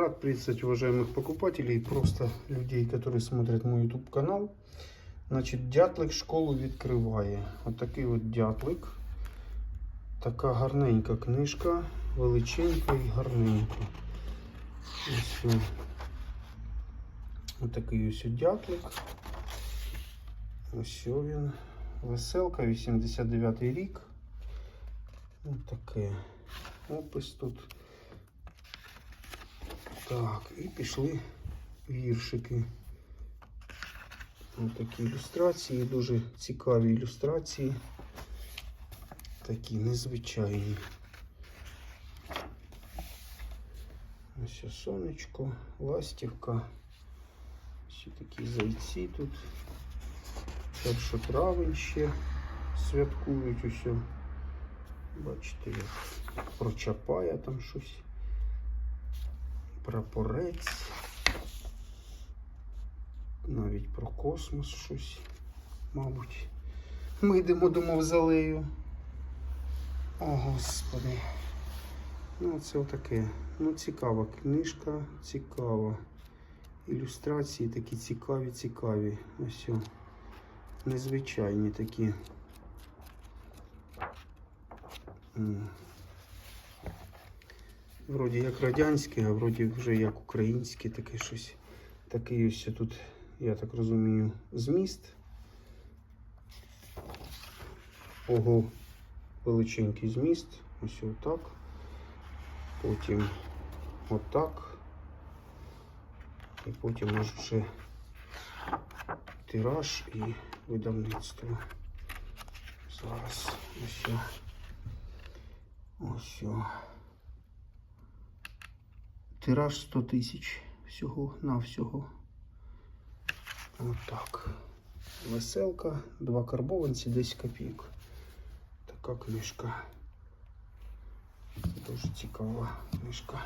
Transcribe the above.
Рад приветствовать уважаемых покупателей и просто людей, которые смотрят мой YouTube канал. Значить, дятлик школу відкриває. Отакий от дятлик. Така гарненька книжка, величенька і гарненька. Ось. о. Отакий ось дятлик. Ось він. Веселка, 89 рік. Ось таке. Опис тут. Так, і пішли віршики. Ось такі ілюстрації, дуже цікаві ілюстрації. Такі незвичайні. Ось сонечко, ластівка. Ще такі зайці тут. Першотравень ще святкують усе. Бачите, як про Чапая там щось. Прапорець. Навіть про космос щось, мабуть. Ми йдемо до мавзолею. О, Господи. Ну, це отаке. Ну, цікава книжка, цікава. Ілюстрації такі цікаві, цікаві. Ось. о. Незвичайні такі. Вроді як радянське, а вроді вже як українське, таке щось. Такий ось тут, я так розумію, зміст. Ого, величенький зміст. Ось отак. Потім отак. І потім аж вже тираж і видавництво. Зараз ось. Ось. Тираж 100 тисяч всього на всього. Отак. Веселка, два карбованці, 10 копійок. Така книжка. Дуже цікава книжка.